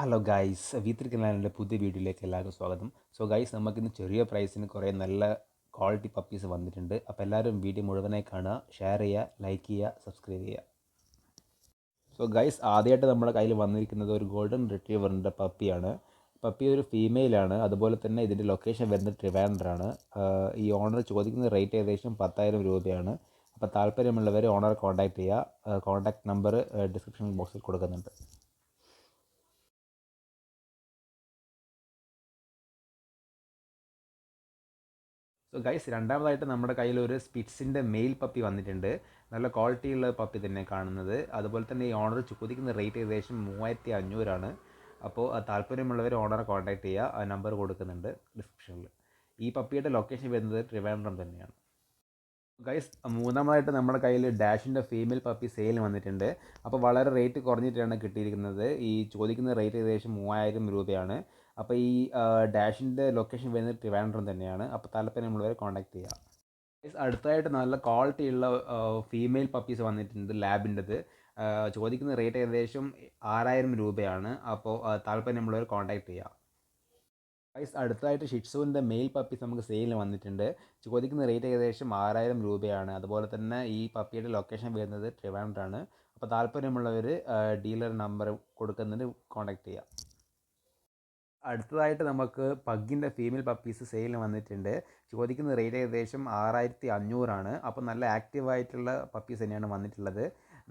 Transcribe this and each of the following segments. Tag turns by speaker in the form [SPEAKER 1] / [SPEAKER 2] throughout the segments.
[SPEAKER 1] Hello guys വീത്തിരി കനാലിന്റെ പുതിയ വീഡിയോയിലേക്ക് എല്ലാവർക്കും സ്വാഗതം. സോ ഗൈസ് നമുക്കിന്ന് ചെറിയ പ്രൈസിന് കുറേ നല്ല ക്വാളിറ്റി പപ്പീസ് വന്നിട്ടുണ്ട്. അപ്പോൾ എല്ലാവരും വീഡിയോ മുഴുവനായി കാണുക ഷെയർ ചെയ്യുക ലൈക്ക് ചെയ്യുക സബ്സ്ക്രൈബ് ചെയ്യുക. സോ ഗൈസ് ആദ്യമായിട്ട് നമ്മുടെ കയ്യിൽ വന്നിരിക്കുന്നത് ഒരു ഗോൾഡൻ റിട്രീവറിന്റെ പപ്പിയാണ് പപ്പി ഒരു ഫീമെയിലാണ് അതുപോലെ തന്നെ ഇതിന്റെ ലൊക്കേഷൻ വരുന്നത് ട്രിവാൻഡ്രാണ് ഈ ഓണർ ചോദിക്കുന്ന റേറ്റ് ഏകദേശം പത്തായിരം രൂപയാണ്. അപ്പോൾ താല്പര്യമുള്ളവർ ഓണർ കോൺടാക്ട് ചെയ്യുക. കോൺടാക്ട് നമ്പർ ഡിസ്ക്രിപ്ഷൻ ബോക്സിൽ കൊടുക്കുന്നുണ്ട്. സോ ഗൈസ് രണ്ടാമതായിട്ട് നമ്മുടെ കയ്യിൽ ഒരു സ്പിറ്റ്സിന്റെ മെയിൽ പപ്പി വന്നിട്ടുണ്ട്. നല്ല ക്വാളിറ്റിയുള്ള പപ്പി തന്നെ കാണുന്നത്. അതുപോലെ തന്നെ ഈ ഓണർ ചോദിക്കുന്ന റേറ്റ് ഏകദേശം മൂവായിരത്തി അഞ്ഞൂറാണ് അപ്പോൾ താല്പര്യമുള്ളവർ ഓണറെ കോൺടാക്ട് ചെയ്യുക. ആ നമ്പർ കൊടുക്കുന്നുണ്ട് ഡിസ്ക്രിപ്ഷനിൽ ഈ പപ്പിയുടെ ലൊക്കേഷൻ വരുന്നത് ട്രിവാൻഡ്രം തന്നെയാണ്. ഗൈസ് മൂന്നാമതായിട്ട് നമ്മുടെ കയ്യിൽ ഡാഷിന്റെ ഫീമെയിൽ പപ്പി സെയിൽ വന്നിട്ടുണ്ട്. അപ്പോൾ വളരെ റേറ്റ് കുറഞ്ഞിട്ടാണ് കിട്ടിയിരിക്കുന്നത്. ഈ ചോദിക്കുന്ന റേറ്റ് ഏകദേശം മൂവായിരം രൂപയാണ്. അപ്പോൾ ഈ ഡാഷിന്റെ ലൊക്കേഷൻ വരുന്നത് ട്രിവാൻഡ്രം തന്നെയാണ്. അപ്പോൾ താല്പര്യമുള്ളവരെ കോൺടാക്ട് ചെയ്യുക ഗൈസ് അടുത്തായിട്ട് നല്ല ക്വാളിറ്റി ഉള്ള ഫീമെയിൽ പപ്പീസ് വന്നിട്ടുണ്ട് ലാബിന്റെത്. ചോദിക്കുന്ന റേറ്റ് ഏകദേശം ആറായിരം രൂപയാണ്. അപ്പോൾ താല്പര്യം നമ്മളിവരെ കോൺടാക്ട് ചെയ്യുക ഗൈസ് അടുത്തായിട്ട് ഷിറ്റ്സുവിന്റെ മെയിൽ പപ്പീസ് നമുക്ക് സെയിലിന് വന്നിട്ടുണ്ട്. ചോദിക്കുന്ന റേറ്റ് ഏകദേശം ആറായിരം രൂപയാണ്. അതുപോലെ തന്നെ ഈ പപ്പിയുടെ ലൊക്കേഷൻ വരുന്നത് ട്രിവാൻഡ്രാണ്. അപ്പോൾ താല്പര്യമുള്ളവർ ഡീലർ നമ്പർ കൊടുക്കുന്നതിന് കോൺടാക്ട് ചെയ്യുക അടുത്തതായിട്ട് നമുക്ക് പഗ്ഗിന്റെ ഫീമെയിൽ പപ്പീസ് സെയിലിന് വന്നിട്ടുണ്ട്. ചോദിക്കുന്ന റേറ്റ് ഏകദേശം ആറായിരത്തി അഞ്ഞൂറാണ് അപ്പോൾ നല്ല ആക്റ്റീവായിട്ടുള്ള പപ്പീസ് തന്നെയാണ് വന്നിട്ടുള്ളത്.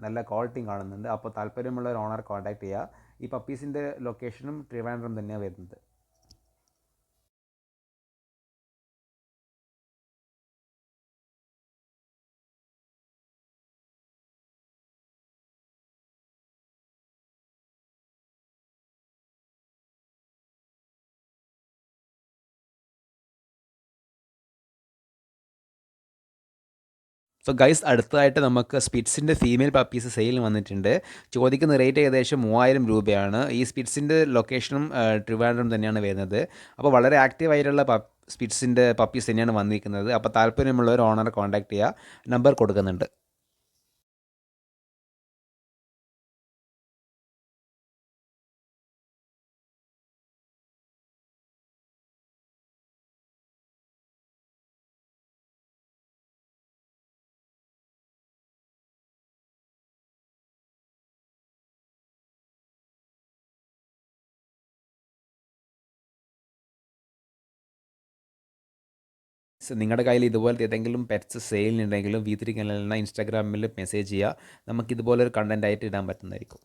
[SPEAKER 1] നല്ല ക്വാളിറ്റിയും കാണുന്നുണ്ട്. അപ്പോൾ താല്പര്യമുള്ള ഒരു ഓണർ കോൺടാക്ട് ചെയ്യുക ഈ പപ്പീസിന്റെ ലൊക്കേഷനും ട്രിവാൻഡ്രം തന്നെയാണ് വരുന്നത്. സോ ഗൈസ് അടുത്തതായിട്ട് നമുക്ക് സ്പിറ്റ്സിന്റെ ഫീമെയിൽ പപ്പീസ് സെയിൽ വന്നിട്ടുണ്ട്. ചോദിക്കുന്ന റേറ്റ് ഏകദേശം മൂവായിരം രൂപയാണ്. ഈ സ്പിറ്റ്സിന്റെ ലൊക്കേഷനും ട്രിവാൻഡ്രം തന്നെയാണ് വരുന്നത്. അപ്പോൾ വളരെ ആക്റ്റീവായിട്ടുള്ള പപ്പ് സ്പിറ്റ്സിന്റെ പപ്പീസ് തന്നെയാണ് വന്നിരിക്കുന്നത്. അപ്പോൾ താല്പര്യമുള്ളവർ ഓണറെ കോൺടാക്ട് ചെയ്യുക. നമ്പർ കൊടുക്കുന്നുണ്ട്. നിങ്ങളുടെ കയ്യിൽ ഇതുപോലത്തെ ഏതെങ്കിലും പെറ്റ്സ് സെയിലിനുണ്ടെങ്കിലും വി ത്രീ ഇൻസ്റ്റാഗ്രാമിൽ മെസ്സേജ് ചെയ്യുക നമുക്ക് ഇതുപോലൊരു കണ്ടന്റായിട്ട് ഇടാൻ പറ്റുന്നതായിരിക്കും.